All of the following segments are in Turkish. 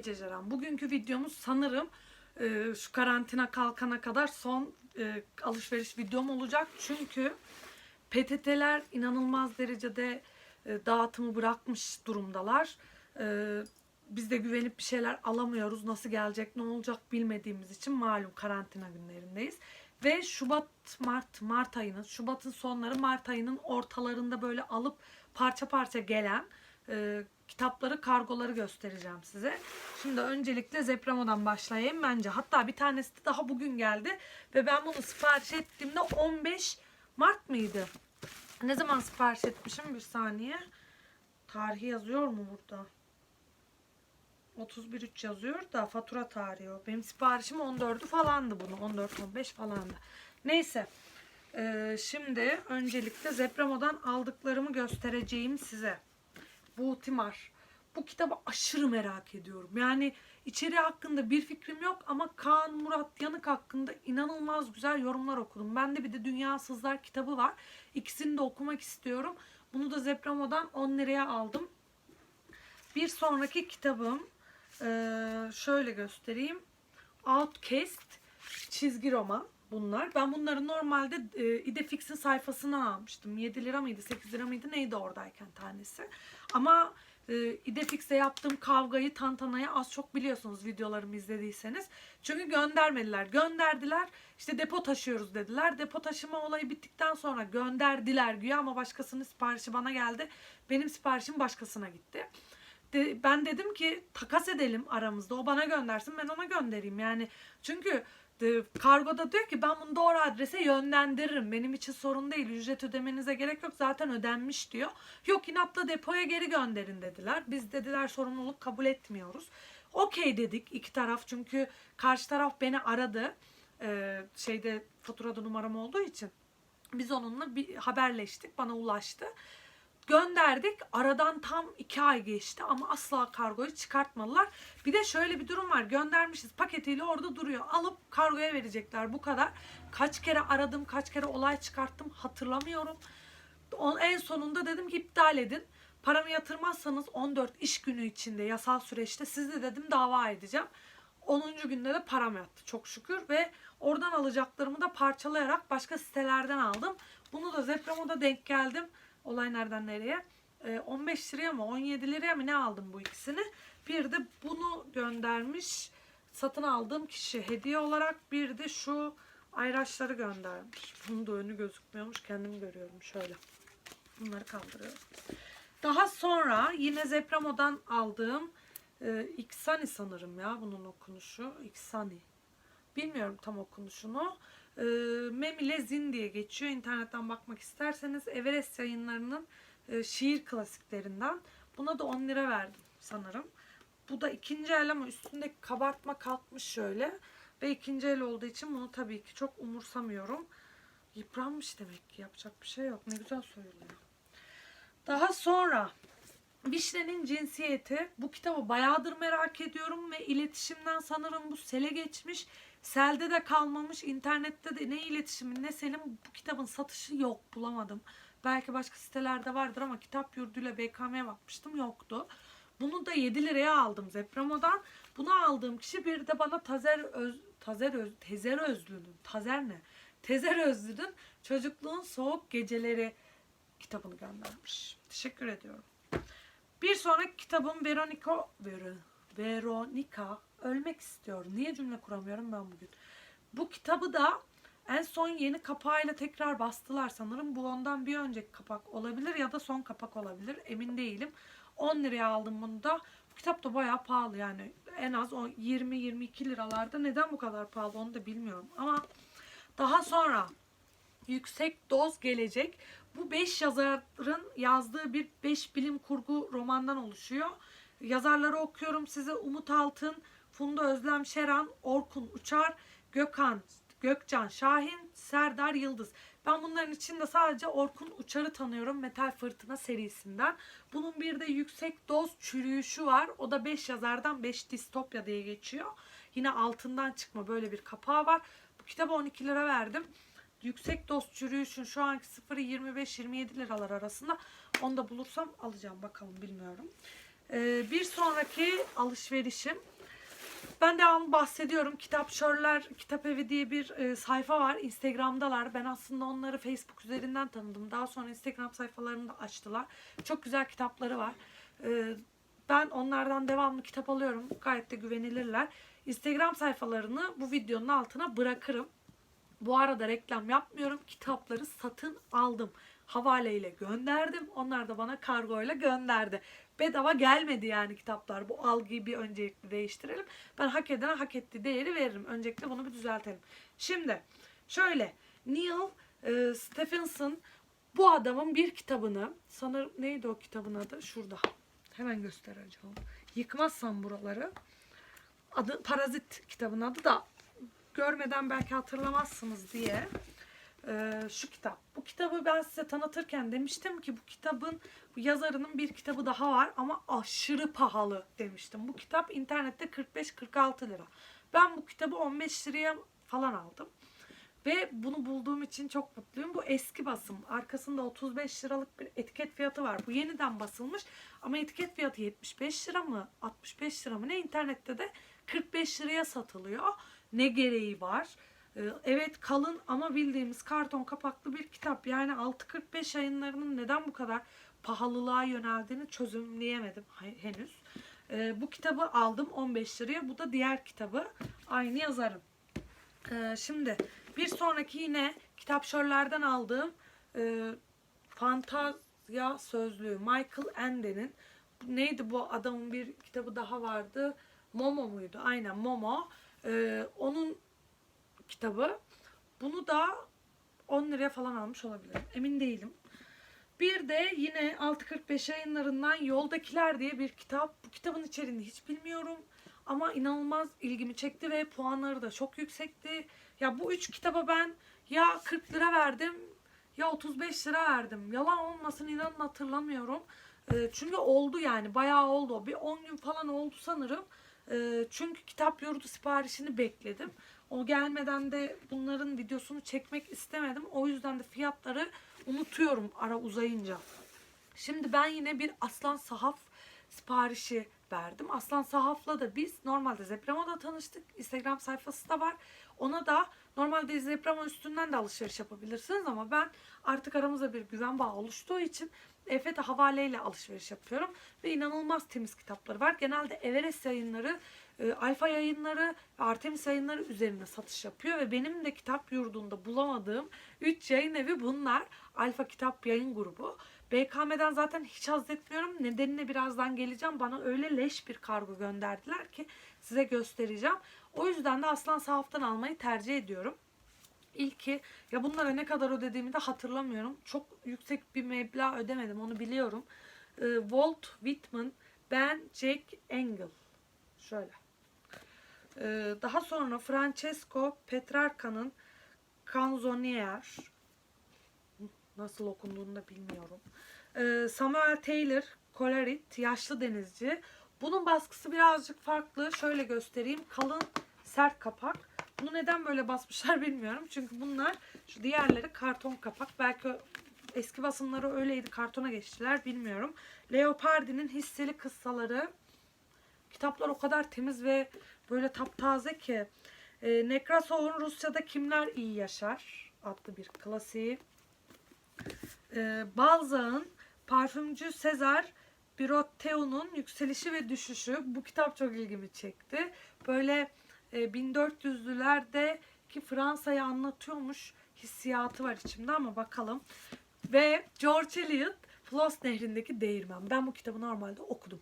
Ece Ceren. Bugünkü videomuz sanırım e, şu karantina kalkana kadar son e, alışveriş videom olacak. Çünkü PTT'ler inanılmaz derecede e, dağıtımı bırakmış durumdalar. E, biz de güvenip bir şeyler alamıyoruz. Nasıl gelecek, ne olacak bilmediğimiz için malum karantina günlerindeyiz. Ve Şubat, Mart, Mart ayının, Şubat'ın sonları, Mart ayının ortalarında böyle alıp parça parça gelen e, kitapları, kargoları göstereceğim size. Şimdi öncelikle Zepramo'dan başlayayım bence. Hatta bir tanesi de daha bugün geldi ve ben bunu sipariş ettiğimde 15 Mart mıydı? Ne zaman sipariş etmişim? Bir saniye. Tarihi yazıyor mu burada? 31.3 yazıyor da fatura tarihi o. Benim siparişim 14'ü falandı bunu. 14-15 falandı. Neyse. Ee, şimdi öncelikle Zepramo'dan aldıklarımı göstereceğim size. Bu Timar. Bu kitabı aşırı merak ediyorum. Yani içeriği hakkında bir fikrim yok ama Kaan Murat Yanık hakkında inanılmaz güzel yorumlar okudum. Bende bir de Dünyasızlar kitabı var. İkisini de okumak istiyorum. Bunu da Zepramo'dan 10 liraya aldım. Bir sonraki kitabım şöyle göstereyim. Outcast çizgi roman bunlar. Ben bunları normalde e, Idefix'in sayfasından almıştım. 7 lira mıydı 8 lira mıydı neydi oradayken tanesi. Ama e, Idefix'te yaptığım kavgayı tantanayı az çok biliyorsunuz videolarımı izlediyseniz. Çünkü göndermediler. Gönderdiler işte depo taşıyoruz dediler. Depo taşıma olayı bittikten sonra gönderdiler güya ama başkasının siparişi bana geldi. Benim siparişim başkasına gitti. De- ben dedim ki takas edelim aramızda. O bana göndersin ben ona göndereyim. Yani çünkü kargoda diyor ki ben bunu doğru adrese yönlendiririm. Benim için sorun değil. Ücret ödemenize gerek yok. Zaten ödenmiş diyor. Yok inatla depoya geri gönderin dediler. Biz dediler sorumluluk kabul etmiyoruz. Okey dedik iki taraf çünkü karşı taraf beni aradı. Ee, şeyde faturada numaram olduğu için. Biz onunla bir haberleştik. Bana ulaştı. Gönderdik. Aradan tam iki ay geçti ama asla kargoyu çıkartmadılar. Bir de şöyle bir durum var. Göndermişiz paketiyle orada duruyor. Alıp kargoya verecekler. Bu kadar. Kaç kere aradım, kaç kere olay çıkarttım hatırlamıyorum. En sonunda dedim ki iptal edin. Paramı yatırmazsanız 14 iş günü içinde yasal süreçte sizi dedim dava edeceğim. 10. günde de param yattı çok şükür ve oradan alacaklarımı da parçalayarak başka sitelerden aldım. Bunu da Zepramo'da denk geldim. Olay nereden nereye? Ee, 15 liraya mı 17 liraya mı ne aldım bu ikisini. Bir de bunu göndermiş satın aldığım kişi hediye olarak bir de şu ayraçları göndermiş. Bunun da önü gözükmüyormuş kendim görüyorum şöyle. Bunları kaldırıyorum. Daha sonra yine Zepramo'dan aldığım e, İksani sanırım ya bunun okunuşu. İksani. Bilmiyorum tam okunuşunu. E, Zin diye geçiyor. İnternetten bakmak isterseniz Everest yayınlarının e, şiir klasiklerinden. Buna da 10 lira verdim sanırım. Bu da ikinci el ama üstündeki kabartma kalkmış şöyle. Ve ikinci el olduğu için bunu tabii ki çok umursamıyorum. Yıpranmış demek ki yapacak bir şey yok. Ne güzel söylüyor. Daha sonra Vişne'nin cinsiyeti. Bu kitabı bayağıdır merak ediyorum ve iletişimden sanırım bu sele geçmiş. Selde de kalmamış. internette de ne iletişimi ne selim bu kitabın satışı yok bulamadım. Belki başka sitelerde vardır ama kitap yurduyla BKM'ye bakmıştım yoktu. Bunu da 7 liraya aldım Zepramo'dan. Bunu aldığım kişi bir de bana Tazer Öz, Tazer Öz, Tezer Özlü'nün, Tazer ne? Tezer Özlü'nün Çocukluğun Soğuk Geceleri kitabını göndermiş. Teşekkür ediyorum. Bir sonraki kitabım Veronica Ver, Veronica Ölmek istiyor. Niye cümle kuramıyorum ben bugün? Bu kitabı da en son yeni kapağıyla tekrar bastılar sanırım. Bu ondan bir önceki kapak olabilir ya da son kapak olabilir. Emin değilim. 10 liraya aldım bunu da. Bu kitap da bayağı pahalı yani. En az o 20-22 liralarda. Neden bu kadar pahalı onu da bilmiyorum. Ama daha sonra yüksek doz gelecek. Bu 5 yazarın yazdığı bir 5 bilim kurgu romandan oluşuyor. Yazarları okuyorum size. Umut Altın, Funda Özlem Şeran, Orkun Uçar, Gökhan, Gökcan Şahin, Serdar Yıldız. Ben bunların içinde sadece Orkun Uçar'ı tanıyorum Metal Fırtına serisinden. Bunun bir de yüksek doz çürüyüşü var. O da 5 yazardan 5 distopya diye geçiyor. Yine altından çıkma böyle bir kapağı var. Bu kitaba 12 lira verdim. Yüksek doz çürüyüşün şu anki 0'ı 25-27 liralar arasında. Onu da bulursam alacağım bakalım bilmiyorum. Ee, bir sonraki alışverişim ben devamlı bahsediyorum. Kitap Şörler, Kitap Evi diye bir e, sayfa var. Instagram'dalar. Ben aslında onları Facebook üzerinden tanıdım. Daha sonra Instagram sayfalarını da açtılar. Çok güzel kitapları var. E, ben onlardan devamlı kitap alıyorum. Gayet de güvenilirler. Instagram sayfalarını bu videonun altına bırakırım. Bu arada reklam yapmıyorum. Kitapları satın aldım. Havaleyle gönderdim. Onlar da bana kargoyla gönderdi. Bedava gelmedi yani kitaplar. Bu algıyı bir öncelikle değiştirelim. Ben hak edene hak ettiği değeri veririm. Öncelikle bunu bir düzeltelim. Şimdi şöyle Neil e, Stephenson bu adamın bir kitabını sanırım neydi o kitabın adı? Şurada. Hemen göstereceğim. Yıkmazsam buraları. Adı Parazit kitabın adı da görmeden belki hatırlamazsınız diye e, şu kitap. Bu kitabı ben size tanıtırken demiştim ki bu kitabın bu yazarının bir kitabı daha var ama aşırı pahalı demiştim. Bu kitap internette 45-46 lira. Ben bu kitabı 15 liraya falan aldım. Ve bunu bulduğum için çok mutluyum. Bu eski basım. Arkasında 35 liralık bir etiket fiyatı var. Bu yeniden basılmış. Ama etiket fiyatı 75 lira mı? 65 lira mı? Ne internette de 45 liraya satılıyor. Ne gereği var? Ee, Evet kalın ama bildiğimiz karton kapaklı bir kitap. Yani 6.45 yayınlarının neden bu kadar pahalılığa yöneldiğini çözümleyemedim henüz. Ee, bu kitabı aldım 15 liraya. Bu da diğer kitabı. Aynı yazarın. Ee, şimdi bir sonraki yine kitapşörlerden aldığım e, Fantazya Sözlüğü Michael Ende'nin neydi bu adamın bir kitabı daha vardı Momo muydu? Aynen Momo. Ee, onun kitabı. Bunu da 10 liraya falan almış olabilirim. Emin değilim. Bir de yine 645 yayınlarından Yoldakiler diye bir kitap. Bu kitabın içeriğini hiç bilmiyorum. Ama inanılmaz ilgimi çekti ve puanları da çok yüksekti. Ya bu üç kitaba ben ya 40 lira verdim ya 35 lira verdim. Yalan olmasın inanın hatırlamıyorum. Ee, çünkü oldu yani bayağı oldu. Bir 10 gün falan oldu sanırım. Ee, çünkü kitap yurdu siparişini bekledim. O gelmeden de bunların videosunu çekmek istemedim. O yüzden de fiyatları unutuyorum ara uzayınca. Şimdi ben yine bir aslan sahaf siparişi verdim. Aslan sahafla da biz normalde Zepramo'da tanıştık. Instagram sayfası da var. Ona da normalde Zepramo üstünden de alışveriş yapabilirsiniz ama ben artık aramızda bir güven bağı oluştuğu için EFT havaleyle alışveriş yapıyorum. Ve inanılmaz temiz kitapları var. Genelde Everest yayınları, e, Alfa yayınları Artemis yayınları üzerine satış yapıyor. Ve benim de kitap yurdunda bulamadığım 3 yayın evi bunlar. Alfa Kitap Yayın Grubu. BKM'den zaten hiç haz etmiyorum. Nedenine birazdan geleceğim. Bana öyle leş bir kargo gönderdiler ki size göstereceğim. O yüzden de Aslan Sahaf'tan almayı tercih ediyorum. İlki ya bunlara ne kadar ödediğimi de hatırlamıyorum. Çok yüksek bir meblağ ödemedim onu biliyorum. Ee, Walt Whitman, Ben Jack Engel. Şöyle. Ee, daha sonra Francesco Petrarca'nın Canzonier nasıl okunduğunu da bilmiyorum. Ee, Samuel Taylor Colerit Yaşlı Denizci. Bunun baskısı birazcık farklı. Şöyle göstereyim. Kalın sert kapak. Bunu neden böyle basmışlar bilmiyorum. Çünkü bunlar şu diğerleri karton kapak. Belki eski basımları öyleydi. Kartona geçtiler bilmiyorum. Leopardi'nin hisseli kıssaları. Kitaplar o kadar temiz ve böyle taptaze ki. E, Nekrasov'un Rusya'da Kimler iyi Yaşar adlı bir klasiği. E, Balzac'ın parfümcü Sezar Birotteo'nun Yükselişi ve Düşüşü. Bu kitap çok ilgimi çekti. Böyle e, 1400'lülerdeki Fransa'yı anlatıyormuş hissiyatı var içimde ama bakalım. Ve George Eliot Floss Nehri'ndeki Değirmen. Ben bu kitabı normalde okudum.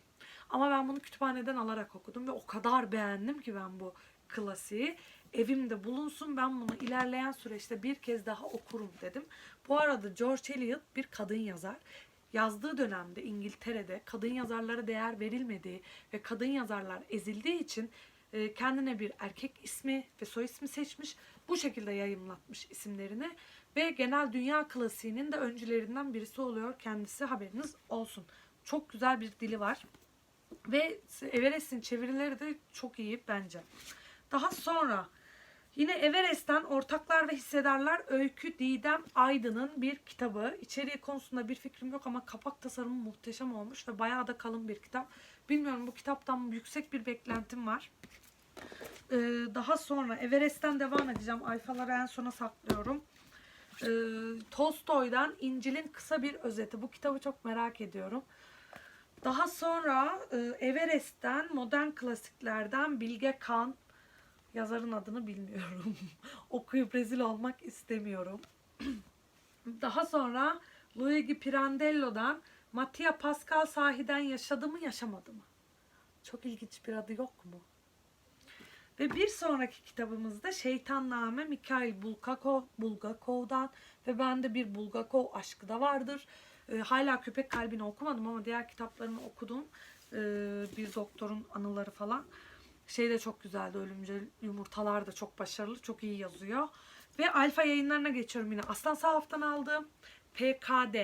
Ama ben bunu kütüphaneden alarak okudum ve o kadar beğendim ki ben bu klasiği. Evimde bulunsun ben bunu ilerleyen süreçte bir kez daha okurum dedim. Bu arada George Eliot bir kadın yazar. Yazdığı dönemde İngiltere'de kadın yazarlara değer verilmediği ve kadın yazarlar ezildiği için e, kendine bir erkek ismi ve soy ismi seçmiş. Bu şekilde yayımlatmış isimlerini ve genel dünya klasiğinin de öncülerinden birisi oluyor kendisi haberiniz olsun. Çok güzel bir dili var. Ve Everest'in çevirileri de çok iyi bence. Daha sonra Yine Everest'ten Ortaklar ve Hissedarlar Öykü Didem Aydın'ın bir kitabı. İçeriği konusunda bir fikrim yok ama kapak tasarımı muhteşem olmuş ve bayağı da kalın bir kitap. Bilmiyorum bu kitaptan yüksek bir beklentim var. Ee, daha sonra Everest'ten devam edeceğim. Alfaları en sona saklıyorum. Ee, Tolstoy'dan İncil'in kısa bir özeti. Bu kitabı çok merak ediyorum. Daha sonra e, Everest'ten modern klasiklerden Bilge Kan yazarın adını bilmiyorum. Okuyup rezil olmak istemiyorum. Daha sonra Luigi Pirandello'dan Mattia Pascal sahiden yaşadı mı yaşamadı mı? Çok ilginç bir adı yok mu? Ve bir sonraki kitabımızda Şeytanname Mikhail Bulgakov, Bulgakov'dan ve bende bir Bulgakov aşkı da vardır. Ee, hala Köpek Kalbini okumadım ama diğer kitaplarını okudum. Ee, bir doktorun anıları falan. Şey de çok güzeldi. Ölümcül Yumurtalar da çok başarılı. Çok iyi yazıyor. Ve Alfa yayınlarına geçiyorum yine. Aslan Sahaf'tan aldığım PKD.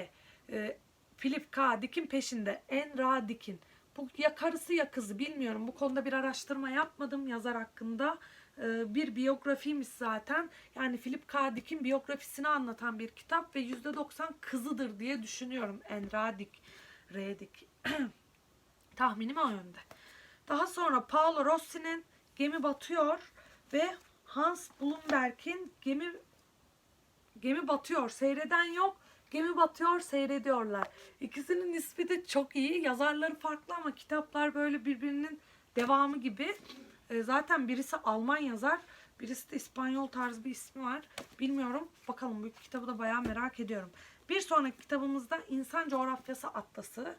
E, Philip K. Dick'in peşinde. Enra Dick'in. Bu ya karısı ya kızı bilmiyorum. Bu konuda bir araştırma yapmadım yazar hakkında. Ee, bir biyografiymiş zaten. Yani Philip K. Dick'in biyografisini anlatan bir kitap ve %90 kızıdır diye düşünüyorum. Enra Dick. R. Tahminim o yönde. Daha sonra Paolo Rossi'nin Gemi Batıyor ve Hans Blumberg'in Gemi Gemi Batıyor seyreden yok. Gemi batıyor seyrediyorlar. İkisinin ismi de çok iyi. Yazarları farklı ama kitaplar böyle birbirinin devamı gibi. E, zaten birisi Alman yazar. Birisi de İspanyol tarzı bir ismi var. Bilmiyorum. Bakalım bu kitabı da bayağı merak ediyorum. Bir sonraki kitabımızda İnsan Coğrafyası Atlası.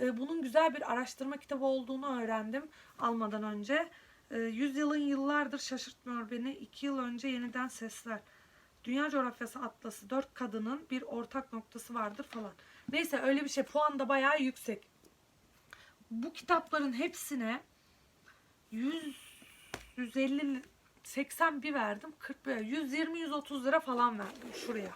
E, bunun güzel bir araştırma kitabı olduğunu öğrendim almadan önce. E, Yüzyılın yıllardır şaşırtmıyor beni. İki yıl önce yeniden sesler. Dünya Coğrafyası Atlası. Dört kadının bir ortak noktası vardır falan. Neyse öyle bir şey. Puan da bayağı yüksek. Bu kitapların hepsine 100 150 81 verdim. 41 120 130 lira falan verdim şuraya.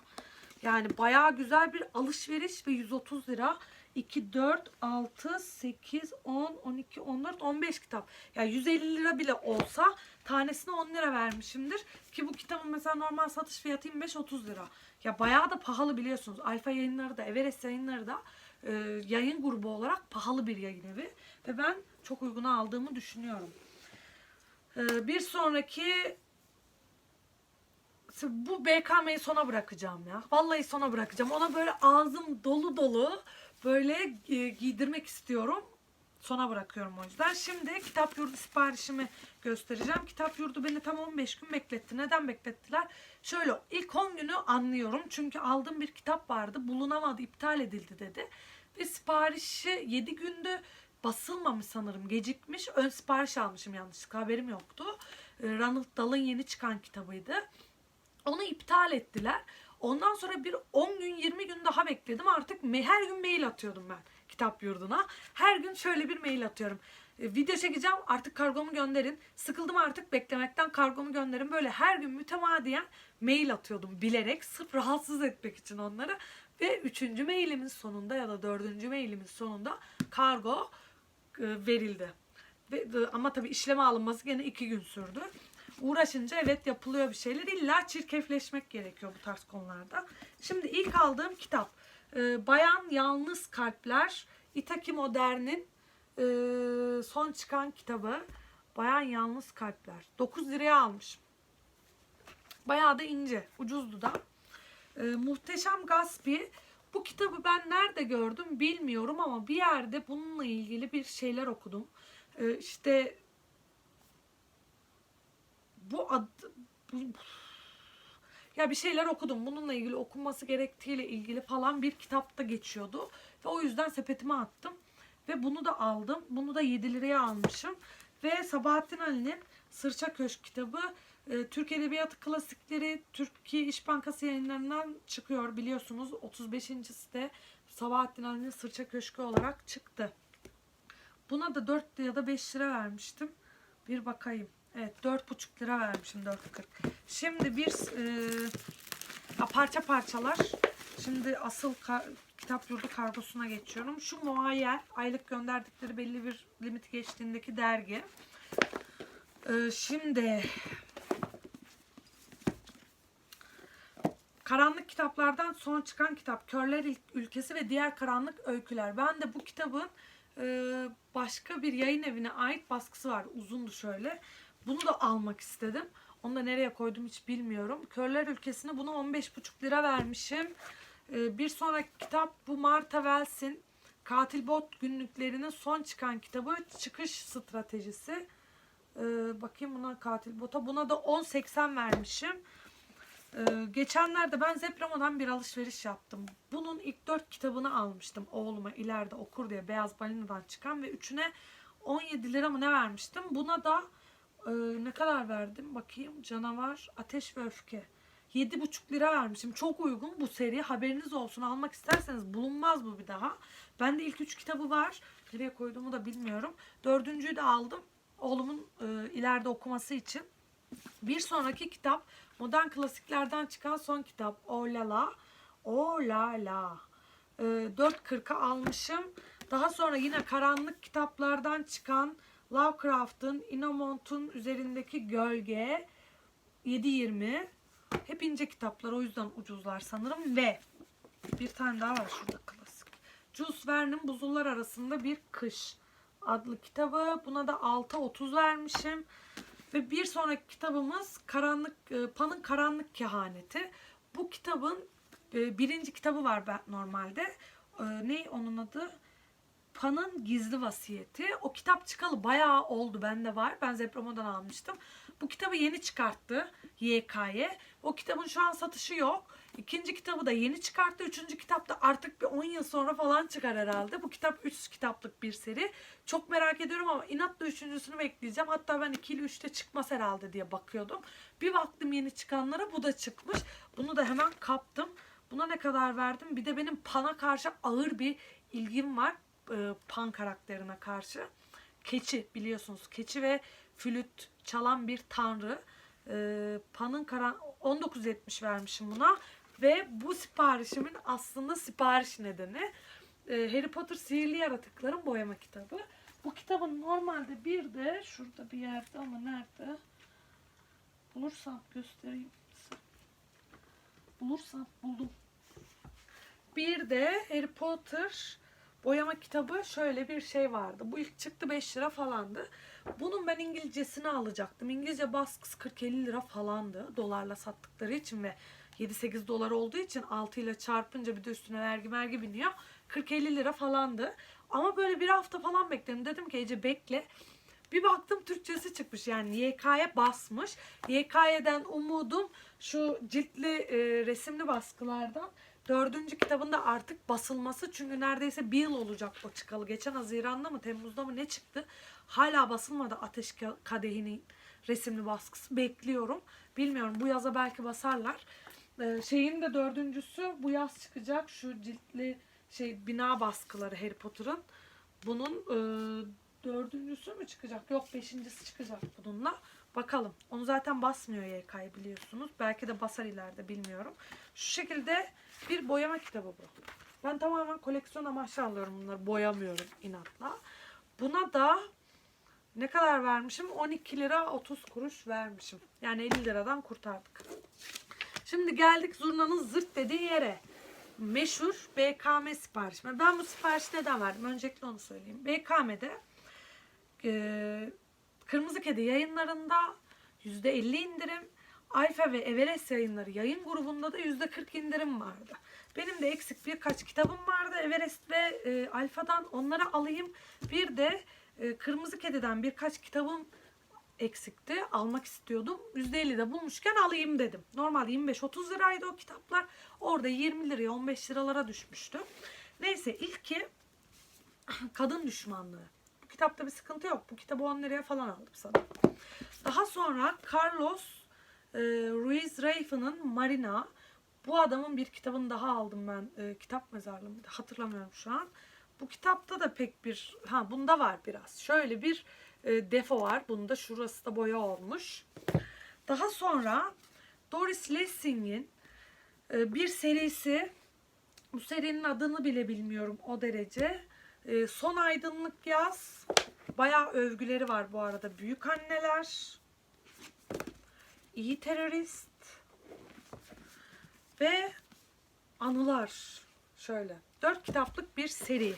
Yani bayağı güzel bir alışveriş ve 130 lira. 2, 4, 6, 8, 10, 12, 14, 15 kitap. Yani 150 lira bile olsa tanesine 10 lira vermişimdir. Ki bu kitabın mesela normal satış fiyatı 25-30 lira. Ya bayağı da pahalı biliyorsunuz. Alfa yayınları da, Everest yayınları da e, yayın grubu olarak pahalı bir yayın evi. Ve ben çok uyguna aldığımı düşünüyorum. E, bir sonraki bu BKM'yi sona bırakacağım ya. Vallahi sona bırakacağım. Ona böyle ağzım dolu dolu böyle e, giydirmek istiyorum. Sona bırakıyorum o yüzden. Şimdi kitap yurdu siparişimi göstereceğim. Kitap yurdu beni tam 15 gün bekletti. Neden beklettiler? Şöyle ilk 10 günü anlıyorum. Çünkü aldığım bir kitap vardı. Bulunamadı, iptal edildi dedi. Ve siparişi 7 gündü basılmamış sanırım. Gecikmiş. Ön sipariş almışım yanlışlıkla. Haberim yoktu. E, Ronald Dahl'ın yeni çıkan kitabıydı. Onu iptal ettiler. Ondan sonra bir 10 gün 20 gün daha bekledim. Artık her gün mail atıyordum ben kitap yurduna. Her gün şöyle bir mail atıyorum. E, video çekeceğim artık kargomu gönderin. Sıkıldım artık beklemekten kargomu gönderin. Böyle her gün mütemadiyen mail atıyordum bilerek. Sırf rahatsız etmek için onları. Ve üçüncü mailimin sonunda ya da dördüncü mailimin sonunda kargo verildi. Ve, ama tabii işleme alınması gene iki gün sürdü uğraşınca evet yapılıyor bir şeyler. İlla çirkefleşmek gerekiyor bu tarz konularda. Şimdi ilk aldığım kitap e, Bayan Yalnız Kalpler Itaki Modern'in e, son çıkan kitabı Bayan Yalnız Kalpler. 9 liraya almışım. Bayağı da ince. Ucuzdu da. E, Muhteşem Gaspi. Bu kitabı ben nerede gördüm bilmiyorum ama bir yerde bununla ilgili bir şeyler okudum. E, işte bu ad bu, ya bir şeyler okudum. Bununla ilgili okunması gerektiğiyle ilgili falan bir kitapta geçiyordu. Ve o yüzden sepetime attım. Ve bunu da aldım. Bunu da 7 liraya almışım. Ve Sabahattin Ali'nin Sırça Köşk kitabı e, Türk Edebiyatı Klasikleri Türkiye İş Bankası yayınlarından çıkıyor biliyorsunuz. 35. site Sabahattin Ali'nin Sırça Köşkü olarak çıktı. Buna da 4 ya da 5 lira vermiştim. Bir bakayım. Evet 4,5 lira vermişim 4,40. Şimdi bir e, parça parçalar. Şimdi asıl kitap yurdu kargosuna geçiyorum. Şu muayyer aylık gönderdikleri belli bir limiti geçtiğindeki dergi. E, şimdi Karanlık kitaplardan son çıkan kitap Körler Ülkesi ve Diğer Karanlık Öyküler. Ben de bu kitabın e, başka bir yayın evine ait baskısı var. Uzundu şöyle. Bunu da almak istedim. Onu da nereye koydum hiç bilmiyorum. Körler Ülkesi'ne bunu 15,5 lira vermişim. E, bir sonraki kitap bu Martha Wells'in Katil Bot günlüklerinin son çıkan kitabı Çıkış Stratejisi. E, bakayım buna Katil Bot'a. Buna da 10.80 vermişim. Ee, geçenlerde ben Zepramo'dan bir alışveriş yaptım. Bunun ilk dört kitabını almıştım oğluma ileride okur diye Beyaz Balina'dan çıkan ve üçüne 17 lira mı ne vermiştim. Buna da e, ne kadar verdim bakayım canavar ateş ve öfke. 7,5 lira vermişim. Çok uygun bu seri. Haberiniz olsun. Almak isterseniz bulunmaz bu bir daha. Bende ilk üç kitabı var. Nereye koyduğumu da bilmiyorum. Dördüncüyü de aldım. Oğlumun e, ileride okuması için. Bir sonraki kitap modern klasiklerden çıkan son kitap. O la la. O la la. Ee, 4.40'a almışım. Daha sonra yine karanlık kitaplardan çıkan Lovecraft'ın Inamont'un üzerindeki gölge 7.20. Hep ince kitaplar o yüzden ucuzlar sanırım ve bir tane daha var şurada klasik. Jules Verne'in Buzullar Arasında Bir Kış adlı kitabı. Buna da 6.30 vermişim. Ve bir sonraki kitabımız Karanlık e, Pan'ın Karanlık Kehaneti. Bu kitabın e, birinci kitabı var normalde. E, Ne onun adı? Pan'ın Gizli Vasiyeti. O kitap çıkalı bayağı oldu. Bende var. Ben Zepramo'dan almıştım. Bu kitabı yeni çıkarttı YK'ye. O kitabın şu an satışı yok. İkinci kitabı da yeni çıkarttı. Üçüncü kitap da artık bir 10 yıl sonra falan çıkar herhalde. Bu kitap 3 kitaplık bir seri. Çok merak ediyorum ama inatla üçüncüsünü bekleyeceğim. Hatta ben 2 ile 3'te çıkmaz herhalde diye bakıyordum. Bir baktım yeni çıkanlara bu da çıkmış. Bunu da hemen kaptım. Buna ne kadar verdim? Bir de benim Pan'a karşı ağır bir ilgim var. Ee, Pan karakterine karşı. Keçi biliyorsunuz. Keçi ve flüt çalan bir tanrı. Ee, Pan'ın karan 19.70 vermişim buna. Ve bu siparişimin aslında sipariş nedeni e, Harry Potter Sihirli Yaratıkların boyama kitabı. Bu kitabın normalde bir de şurada bir yerde ama nerede? Bulursam göstereyim. Bulursam buldum. Bir de Harry Potter boyama kitabı şöyle bir şey vardı. Bu ilk çıktı 5 lira falandı. Bunun ben İngilizcesini alacaktım. İngilizce baskısı 40-50 lira falandı. Dolarla sattıkları için ve 7-8 dolar olduğu için 6 ile çarpınca bir de üstüne vergi mergi biniyor. 40-50 lira falandı. Ama böyle bir hafta falan bekledim. Dedim ki Ece bekle. Bir baktım Türkçesi çıkmış yani YK'ye basmış. YK'den umudum şu ciltli e, resimli baskılardan dördüncü kitabında artık basılması. Çünkü neredeyse bir yıl olacak o çıkalı. Geçen Haziran'da mı Temmuz'da mı ne çıktı? Hala basılmadı Ateş Ka- Kadehi'nin resimli baskısı. Bekliyorum. Bilmiyorum bu yaza belki basarlar. Ee, şeyin de dördüncüsü bu yaz çıkacak. Şu ciltli şey bina baskıları Harry Potter'ın. Bunun e, dördüncüsü mü çıkacak? Yok beşincisi çıkacak bununla. Bakalım. Onu zaten basmıyor YK'yı biliyorsunuz. Belki de basar ileride bilmiyorum. Şu şekilde bir boyama kitabı bu. Ben tamamen koleksiyon amaçlı alıyorum bunları. Boyamıyorum inatla. Buna da ne kadar vermişim? 12 lira 30 kuruş vermişim. Yani 50 liradan kurtardık. Şimdi geldik zurnanın zırt dediği yere. Meşhur BKM siparişi. Ben bu siparişi neden verdim? Öncelikle onu söyleyeyim. BKM'de e, Kırmızı Kedi yayınlarında %50 indirim. Alfa ve Everest yayınları yayın grubunda da %40 indirim vardı. Benim de eksik birkaç kitabım vardı. Everest ve e, Alfa'dan onları alayım. Bir de e, Kırmızı Kedi'den birkaç kitabım eksikti. Almak istiyordum. %50 de bulmuşken alayım dedim. Normal 25-30 liraydı o kitaplar. Orada 20 liraya 15 liralara düşmüştü. Neyse ilki kadın düşmanlığı. Kitapta bir sıkıntı yok. Bu kitabı 10 liraya falan aldım sana. Daha sonra Carlos e, Ruiz Reyfa'nın Marina. Bu adamın bir kitabını daha aldım ben. E, kitap mezarlığında hatırlamıyorum şu an. Bu kitapta da pek bir... Ha bunda var biraz. Şöyle bir e, defo var. Bunda şurası da boya olmuş. Daha sonra Doris Lessing'in e, bir serisi. Bu serinin adını bile bilmiyorum o derece. E, Son Aydınlık Yaz. Bayağı övgüleri var bu arada. Büyük Anneler. İyi Terörist. Ve anılar. Şöyle. Dört kitaplık bir seri.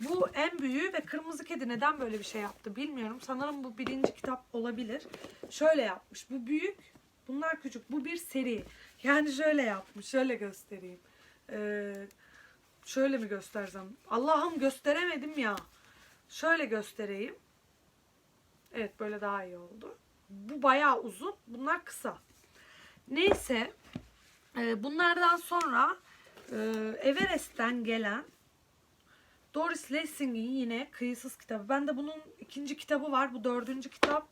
Bu en büyüğü ve Kırmızı Kedi neden böyle bir şey yaptı bilmiyorum. Sanırım bu birinci kitap olabilir. Şöyle yapmış. Bu büyük, bunlar küçük. Bu bir seri. Yani şöyle yapmış. Şöyle göstereyim. Ee, şöyle mi göstersem? Allah'ım gösteremedim ya. Şöyle göstereyim. Evet böyle daha iyi oldu. Bu bayağı uzun. Bunlar kısa. Neyse. e, bunlardan sonra e, Everest'ten gelen Doris Lessing'in yine Kıyısız kitabı. Bende bunun ikinci kitabı var. Bu dördüncü kitap.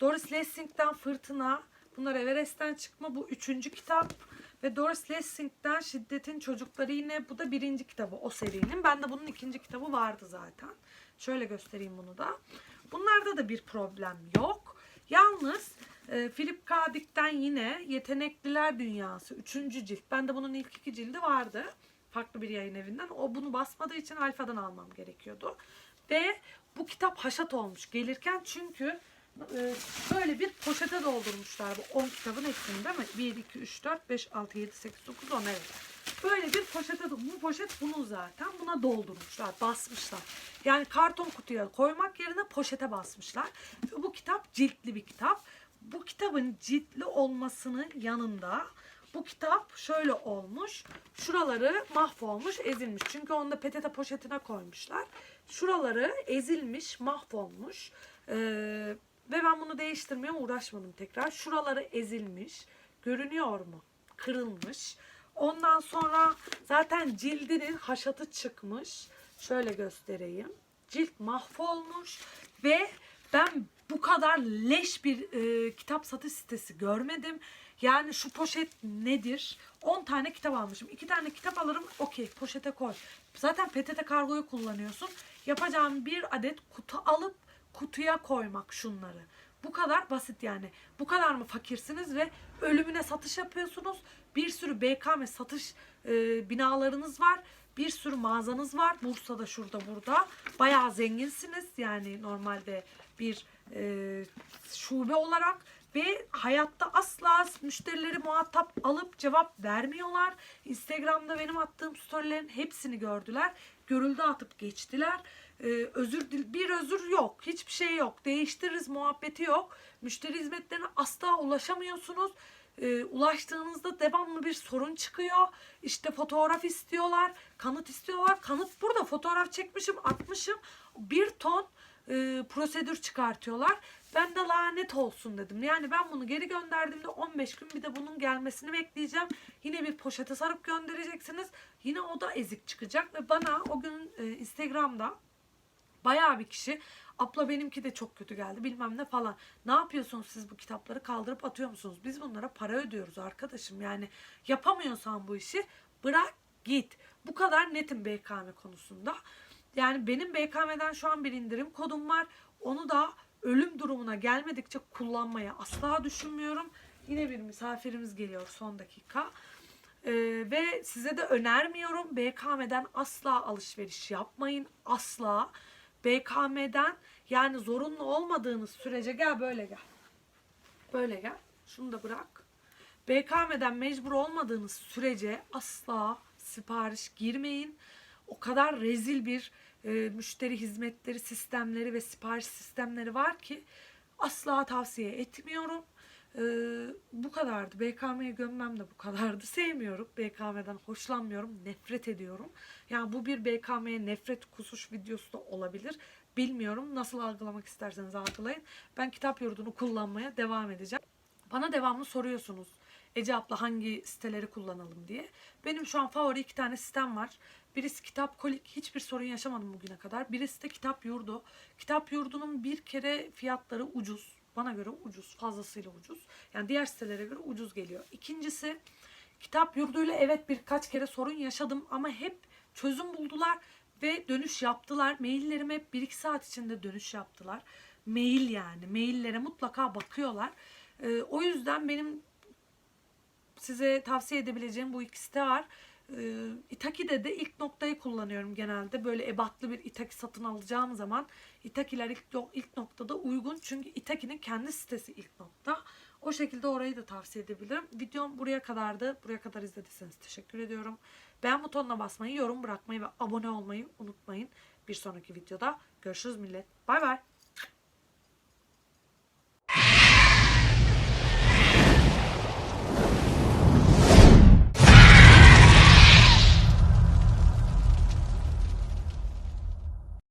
Doris Lessing'den Fırtına. Bunlar Everest'ten çıkma. Bu üçüncü kitap. Ve Doris Lessing'den Şiddetin Çocukları yine bu da birinci kitabı o serinin. Bende bunun ikinci kitabı vardı zaten. Şöyle göstereyim bunu da. Bunlarda da bir problem yok. Yalnız e, Philip K. Dick'ten yine Yetenekliler Dünyası 3. cilt. Bende bunun ilk iki cildi vardı. Farklı bir yayın evinden. O bunu basmadığı için alfadan almam gerekiyordu. Ve bu kitap haşat olmuş gelirken çünkü böyle bir poşete doldurmuşlar bu 10 kitabın hepsini değil mi? 1, 2, 3, 4, 5, 6, 7, 8, 9, 10 evet. Böyle bir poşete, bu poşet bunun zaten. Buna doldurmuşlar, basmışlar. Yani karton kutuya koymak yerine poşete basmışlar. Ve bu kitap ciltli bir kitap. Bu kitabın ciltli olmasının yanında bu kitap şöyle olmuş. Şuraları mahvolmuş, ezilmiş. Çünkü onu da PTT poşetine koymuşlar. Şuraları ezilmiş, mahvolmuş. Ee, ve ben bunu değiştirmeye uğraşmadım tekrar. Şuraları ezilmiş. Görünüyor mu? Kırılmış. Ondan sonra zaten cildinin haşatı çıkmış. Şöyle göstereyim. Cilt mahvolmuş ve ben bu kadar leş bir e, kitap satış sitesi görmedim. Yani şu poşet nedir? 10 tane kitap almışım. 2 tane kitap alırım. Okey poşete koy. Zaten PTT kargoyu kullanıyorsun. Yapacağım bir adet kutu alıp kutuya koymak şunları. Bu kadar basit yani. Bu kadar mı fakirsiniz ve ölümüne satış yapıyorsunuz? Bir sürü BKM satış e, binalarınız var. Bir sürü mağazanız var. Bursa'da şurada burada. Bayağı zenginsiniz. Yani normalde bir e, şube olarak ve hayatta asla müşterileri muhatap alıp cevap vermiyorlar. Instagram'da benim attığım storylerin hepsini gördüler. Görüldü atıp geçtiler. Ee, özür dil bir özür yok. Hiçbir şey yok. Değiştiririz muhabbeti yok. Müşteri hizmetlerine asla ulaşamıyorsunuz. Ee, ulaştığınızda devamlı bir sorun çıkıyor. İşte fotoğraf istiyorlar, kanıt istiyorlar. Kanıt burada. Fotoğraf çekmişim, atmışım. Bir ton e, prosedür çıkartıyorlar. Ben de lanet olsun dedim. Yani ben bunu geri gönderdiğimde 15 gün bir de bunun gelmesini bekleyeceğim. Yine bir poşete sarıp göndereceksiniz. Yine o da ezik çıkacak ve bana o gün e, Instagram'da bayağı bir kişi abla benimki de çok kötü geldi bilmem ne falan. Ne yapıyorsunuz siz bu kitapları kaldırıp atıyor musunuz? Biz bunlara para ödüyoruz arkadaşım. Yani yapamıyorsan bu işi bırak git. Bu kadar netim BKM konusunda. Yani benim BKM'den şu an bir indirim kodum var. Onu da ölüm durumuna gelmedikçe kullanmaya asla düşünmüyorum. Yine bir misafirimiz geliyor son dakika. Ee, ve size de önermiyorum. BKM'den asla alışveriş yapmayın. Asla. BKM'den yani zorunlu olmadığınız sürece gel böyle gel. Böyle gel. Şunu da bırak. BKM'den mecbur olmadığınız sürece asla sipariş girmeyin. O kadar rezil bir e, müşteri hizmetleri sistemleri ve sipariş sistemleri var ki asla tavsiye etmiyorum. E, bu kadardı. BKM'ye gömmem de bu kadardı. Sevmiyorum. BKM'den hoşlanmıyorum. Nefret ediyorum. Yani bu bir BKM'ye nefret kusuş videosu da olabilir. Bilmiyorum. Nasıl algılamak isterseniz algılayın. Ben kitap yurdunu kullanmaya devam edeceğim. Bana devamlı soruyorsunuz. Ece abla hangi siteleri kullanalım diye. Benim şu an favori iki tane sistem var. Birisi Kitap Kolik. Hiçbir sorun yaşamadım bugüne kadar. Birisi de Kitap Yurdu. Kitap Yurdu'nun bir kere fiyatları ucuz. Bana göre ucuz. Fazlasıyla ucuz. Yani diğer sitelere göre ucuz geliyor. İkincisi Kitap Yurdu'yla evet birkaç kere sorun yaşadım ama hep çözüm buldular ve dönüş yaptılar. Maillerime hep 1-2 saat içinde dönüş yaptılar. Mail yani. Maillere mutlaka bakıyorlar. Ee, o yüzden benim size tavsiye edebileceğim bu iki site var. Ee, Itaki'de de ilk noktayı kullanıyorum genelde. Böyle ebatlı bir Itaki satın alacağım zaman Itaki'ler ilk, ilk noktada uygun. Çünkü Itaki'nin kendi sitesi ilk nokta. O şekilde orayı da tavsiye edebilirim. Videom buraya kadardı. Buraya kadar izlediyseniz teşekkür ediyorum. Beğen butonuna basmayı, yorum bırakmayı ve abone olmayı unutmayın. Bir sonraki videoda görüşürüz millet. Bay bay.